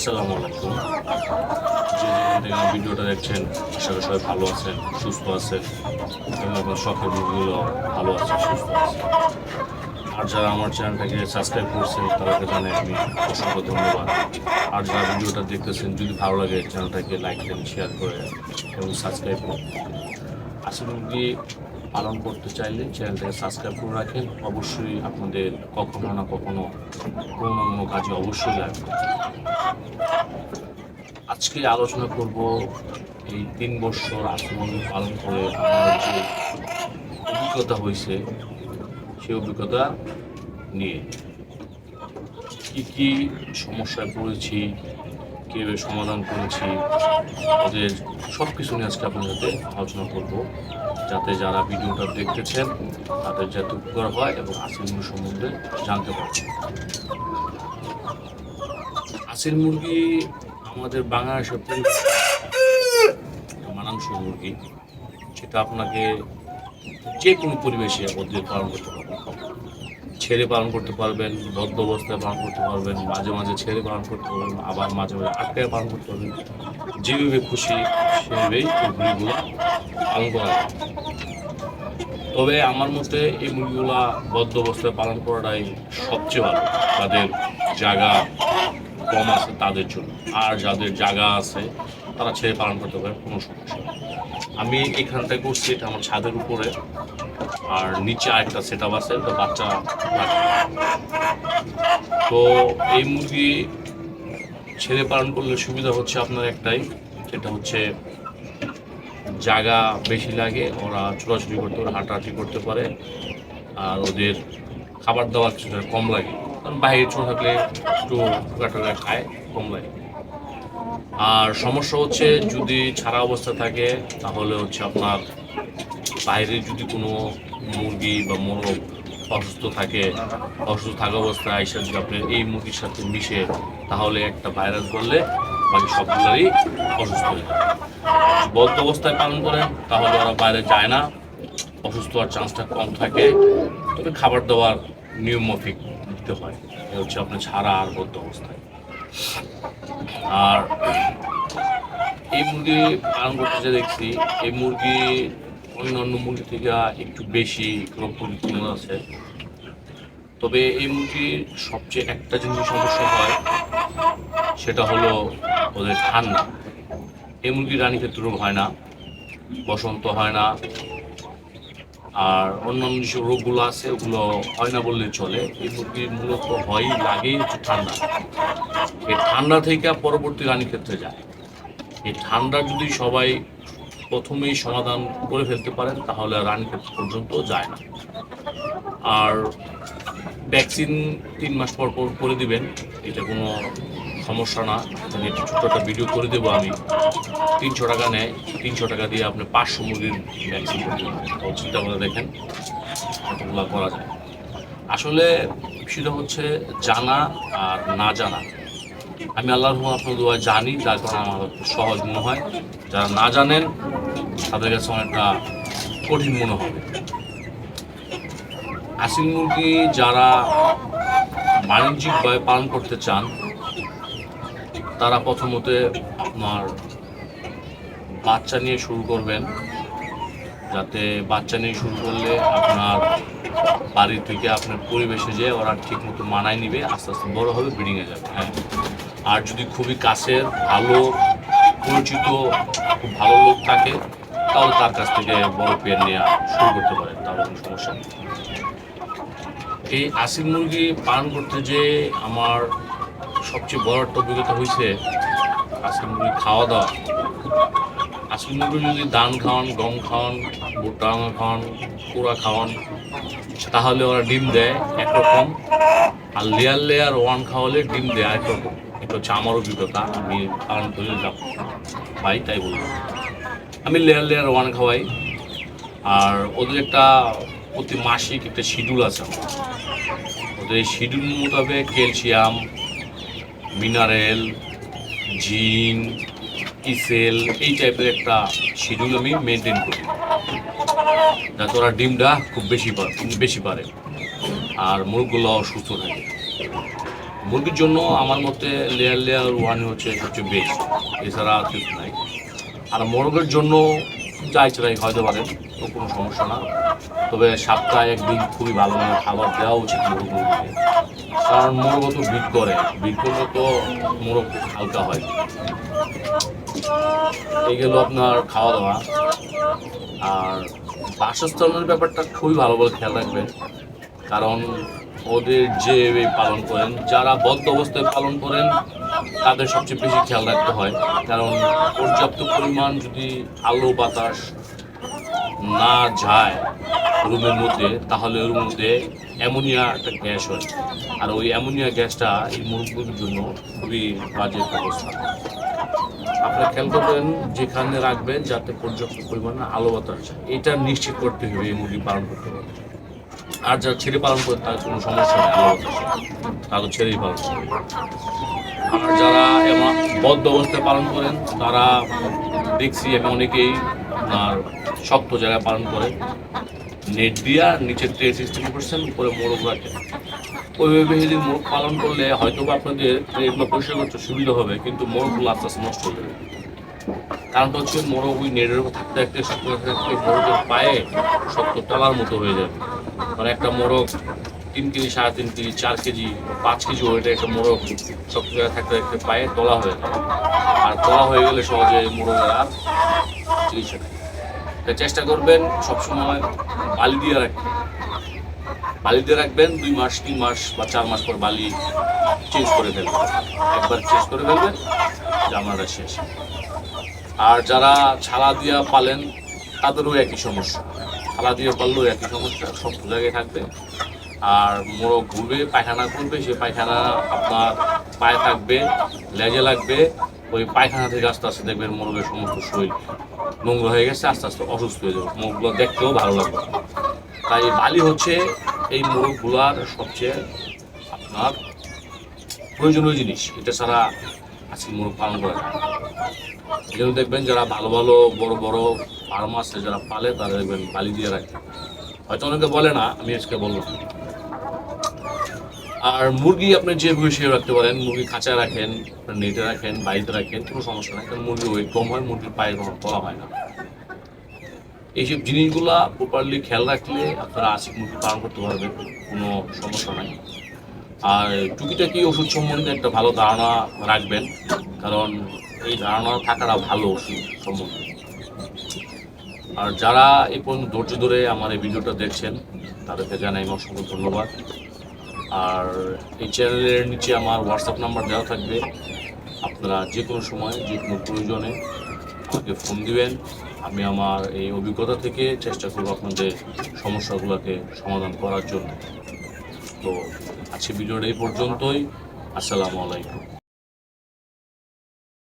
আসসালামু আলাইকুম। যে যেখান ভিডিওটা দেখছেন, আশা করি সবাই ভালো আছেন, সুস্থ আছেন, এবং আপনার শখের মুভিগুলো ভালো আছে, সুস্থ আছে। আর যারা আমার চ্যানেলটাকে সাবস্ক্রাইব করছেন, তাদেরকে জানাই আমি অসংখ্য ধন্যবাদ। আর যারা ভিডিওটা দেখতেছেন, যদি ভালো লাগে চ্যানেলটাকে লাইক দেন শেয়ার করে এবং সাবস্ক্রাইব করুন আসল পালন করতে চাইলে চ্যানেলটাকে সাবস্ক্রাইব করে রাখেন। অবশ্যই আপনাদের কখনো না কখনো কোনো কাজে অবশ্যই লাগবে। আজকে আলোচনা করব এই তিন বছর আশ্রমণ পালন করে আমার যে অভিজ্ঞতা হয়েছে, সেই অভিজ্ঞতা নিয়ে। কি কি সমস্যায় পড়েছি, কীভাবে সমাধান করেছি, ওদের সব কিছু নিয়ে আজকে আপনার সাথে আলোচনা করব। যাতে যারা ভিডিওটা দেখতেছেন, তাদের যাতে উপকার হয় এবং আসিল মুরগি সম্বন্ধে জানতে পারে আসিল মুরগি আমাদের পরিবেশে একটা মানানসই মুরগি, সেটা আপনাকে যে কোনো পরিবেশে ওদের পালন করতে পারবেন। ছেড়ে পালন করতে পারবেন, বদ্ধ অবস্থায় পালন করতে পারবেন, মাঝে মাঝে ছেড়ে পালন করতে পারবেন, আবার মাঝে মাঝে আটকায় পালন করতে পারবেন। যেভাবে খুশি সেভাবেই মুরগিগুলো পালন করা তবে আমার মতে এই মুরগিগুলা বদ্ধ অবস্থায় পালন করাটাই সবচেয়ে ভালো। তাদের জায়গা কম আছে তাদের জন্য। আর যাদের জায়গা আছে, তারা ছেড়ে পালন করতে পারে, কোনো সমস্যা। আমি এখানটায় করছি, এটা আমার ছাদের উপরে। আর নিচে আরেকটা সেট আপ আছে তো বাচ্চা তো এই মুরগি ছেড়ে পালন করলে সুবিধা হচ্ছে আপনার একটাই সেটা হচ্ছে জায়গা বেশি লাগে, ওরা ছোটাছুটি করতে পারে, হাঁটাহাঁটি করতে পারে, আর ওদের খাবার দাবার কিছুটা কম লাগে। বাইরে ছোট থাকলে একটু কাটা খায়, কম লাগে। আর সমস্যা হচ্ছে যদি ছাড়া অবস্থা থাকে, তাহলে হচ্ছে আপনার বাইরে যদি কোনো মুরগি বা মোরগ অসুস্থ থাকে, অসুস্থ থাকা অবস্থায় আইসা যদি আপনি এই মুরগির সাথে মিশে, তাহলে একটা ভাইরাস বললে বাকি সবগুলোরই অসুস্থ হয়ে বদ্ধ অবস্থায় পালন করেন, তাহলে ওরা বাইরে যায় না। অসুস্থ হওয়ার চান্সটা কম থাকে। তবে খাবার দাবার নিয়ম মাফিক। দিতে হয় এ হচ্ছে আপনার ছাড়া আর বদ্ধ অবস্থায়। আর এই মুরগি পালন করতে যে দেখছি, এই মুরগি অন্যান্য মুরগি থেকে একটু বেশি রোগ প্রতিক্রিয়া আছে। তবে এই মুরগির সবচেয়ে একটা জিনিস সমস্যা হয়, সেটা হলো ওদের ঠান্ডা। এই মুরগির রানী ক্ষেত্রে হয় না, বসন্ত হয় না আর অন্যান্য যেসব রোগগুলো আছে, ওগুলো হয় না বললে চলে। এই মুরগির মূলত হয়ই লাগেই হচ্ছে ঠান্ডা। এই ঠান্ডা থেকে পরবর্তী রানী ক্ষেত্রে যায়। এই ঠান্ডা যদি সবাই প্রথমেই সমাধান করে ফেলতে পারেন, তাহলে রানী ক্ষেত্র পর্যন্ত যায় না। আর ভ্যাকসিন তিন মাস পর পর করে দিবেন, এটা কোনো সমস্যা না। আমি একটা ছোট্ট একটা ভিডিও করে দেবো আমি। তিনশো টাকা নেয়, তিনশো টাকা দিয়ে আপনি পাঁচশো মুরগির ভ্যাকসিন চিন্তা করে দেখেন, কতগুলো করা যায়। আসলে বিষয়টা হচ্ছে জানা আর না জানা। আমি আল্লাহর আপনার দোয়া জানি, যার কারণে আমার সহজ মনে হয়। যারা না জানেন, তাদের কাছে অনেকটা কঠিন মনে হবে। আসিল মুরগি যারা বাণিজ্যিকভাবে পালন করতে চান তারা প্রথমত আপনার বাচ্চা নিয়ে শুরু করবেন, যাতে বাচ্চা নিয়ে শুরু করলে আপনার বাড়ি থেকে আপনার পরিবেশে যে ওরা ঠিক মতো মানায় নিবে, আস্তে আস্তে বড় হবে ব্রিডিংয়ে যাবে হ্যাঁ। আর যদি খুবই কাছের, ভালো, পরিচিত, খুব ভালো লোক থাকে, তাহলে তার কাছ থেকে বড় পেয়ার নেওয়া শুরু করতে পারেন, তাহলে কোনো সমস্যা নেই। এই আসিল মুরগি পালন করতে যে আমার সবচেয়ে বড় একটা অভিজ্ঞতা হয়েছে আসিল মুরগি খাওয়া দাওয়া। আসিল মুরগি যদি ধান খাওয়ান, গম খাওয়ান, ভুট্টা খাওয়ান, কুড়া খাওয়ান, তাহলে ওরা ডিম দেয় একরকম। আর লেয়ার লেয়ার ওয়ান খাওয়ালে ডিম দেয় আরেক রকম এটা হচ্ছে আমার অভিজ্ঞতা, আমি পালন করে যাব ভাই, তাই বলব আমি লেয়ার লেয়ার ওয়ান খাওয়াই। আর ওদের একটা প্রতি মাসিক একটা শিডিউল আছে আমার। ওদের শিডিউল মোতাবেক ক্যালসিয়াম মিনারেল, জিন ইসেল এই টাইপের একটা শিডিউল আমি মেনটেন করি। যাতে ওরা ডিমটা খুব বেশি বেশি পারে। আর মুরগগুলো সুস্থ থাকে। মুরগির জন্য আমার মতে লেয়ার লেয়ার ওয়ান হচ্ছে সবচেয়ে বেস্ট এছাড়া কিছু নাই। আর মোরগের জন্য যা ইচ্ছাই হয়তো পারেন। তো কোনো সমস্যা না। তবে সপ্তাহে একদিন খুবই ভালো ভালো খাবার দেওয়া উচিত মোরগ মুরগিকে কারণ মোরগ তো বিট করে। বিট করলে তো মোরগ হালকা হয়। এই গেল আপনার খাওয়া দাওয়া আর বাসস্থানের ব্যাপারটা খুবই ভালো করে খেয়াল রাখবেন। কারণ ওদের যে পালন করেন, যারা বদ্ধ অবস্থায় পালন করেন, তাদের সবচেয়ে বেশি খেয়াল রাখতে হয়। কারণ পর্যাপ্ত পরিমাণ যদি আলো, বাতাস না যায় রুমের মধ্যে, তাহলে ওর মধ্যে অ্যামোনিয়া একটা গ্যাস হয়। আর ওই অ্যামোনিয়া গ্যাসটা এই মুরগির জন্য খুবই বাজে অবস্থা। আপনারা খেয়াল করবেন, যেখানে রাখবেন, যাতে পর্যাপ্ত পরিমাণে আলো বাতাস এটা নিশ্চিত করতে হবে এই মুরগি পালন করতে হবে আর যারা ছেড়ে পালন করে, তার কোনো সমস্যা নেই, আলো বাতাস তারা ছেড়েই পালন করে। আর যারা বদ্ধ অবস্থায় পালন করেন, তারা দেখছি আমি অনেকেই আপনার শক্ত জায়গায় পালন করে। নেট দিয়া নিচে ট্রে সিস্টেম করছেন, উপরে মোরগ রাখে ওইভাবে যদি মোরগ পালন করলে হয়তো বা আপনাদের ট্রেগুলো পরিষ্কার করতে সুবিধা হবে, কিন্তু মোরগগুলো আস্তে আস্তে নষ্ট হয়ে যাবে। কারণটা হচ্ছে মোরগ ওই নেটের উপর থাকতে থাকতে থাকতে মোরগের পায়ে শক্ত টালার মতো হয়ে যাবে। মানে একটা মোরগ তিন কেজি, সাড়ে তিন কেজি, চার কেজি পাঁচ কেজি ওইটা একটা মোরগ শক্ত জায়গায় থাকতে থাকতে পায়ে তলা হয়ে যাবে আর তলা হয়ে গেলে সহজে মোরগের আর চিকিৎসা চেষ্টা করবেন সবসময় বালি দিয়ে রাখবেন বালি দিয়ে রাখবেন, দুই মাস, তিন মাস বা চার মাস পর বালি চেঞ্জ করে ফেলবেন। একবার চেঞ্জ করে ফেলবেন জামাটা শেষ। আর যারা ছালা দিয়া পালেন, তাদেরও একই সমস্যা। ছালা দিয়ে পারলেও একই সমস্যা, সব জায়গায় থাকবে। আর মোরগ ঘুরবে, পায়খানা করবে, সে পায়খানা আপনার পায়ে থাকবে, লেজে লাগবে। ওই পায়খানা থেকে আস্তে আস্তে দেখবেন মোরগের সমস্ত শরীর নোংরা হয়ে গেছে, আস্তে আস্তে অসুস্থ হয়ে যাবে। মুখগুলো দেখতেও ভালো লাগবে তাই বালি হচ্ছে এই মোরগগুলার সবচেয়ে আপনার প্রয়োজনীয় জিনিস। এটা ছাড়া আজকে মোরগ পালন করা যায় না। দেখবেন যারা ভালো ভালো বড় বড় ফার্ম আছে, যারা পালে, তারা দেখবেন বালি দিয়ে রাখে। হয়তো অনেকে বলে না, আমি আজকে বললাম। আর মুরগি আপনি যে সে রাখতে পারেন, মুরগি খাঁচায় রাখেন নেটে রাখেন, বাড়িতে রাখেন, কোনো সমস্যা নাই, কারণ মুরগি ওয়েট কম হয়, মুরগির পায়ে কোনো তলা হয় না। এইসব জিনিসগুলা প্রপারলি খেয়াল রাখলে আপনারা আশিক মুরগি পালন করতে পারবেন, কোনো সমস্যা নাই। আর টুকিটাকি ওষুধ সম্বন্ধে একটা ভালো ধারণা রাখবেন, কারণ এই ধারণা থাকাটা ভালো ওষুধ সম্বন্ধে। আর যারা এই পর্যন্ত ধৈর্য ধরে আমার এই ভিডিওটা দেখছেন, তাদেরকে জানাই অসংখ্য ধন্যবাদ। আর এই চ্যানেলের নিচে আমার হোয়াটসঅ্যাপ নাম্বার দেওয়া থাকবে। আপনারা যে কোনো সময়, যে কোনো প্রয়োজনে আমাকে ফোন দিবেন। আমি আমার এই অভিজ্ঞতা থেকে চেষ্টা করব আপনাদের সমস্যাগুলোকে সমাধান করার জন্য। তো আজকে ভিডিওটা এই পর্যন্তই। আসসালামু আলাইকুম।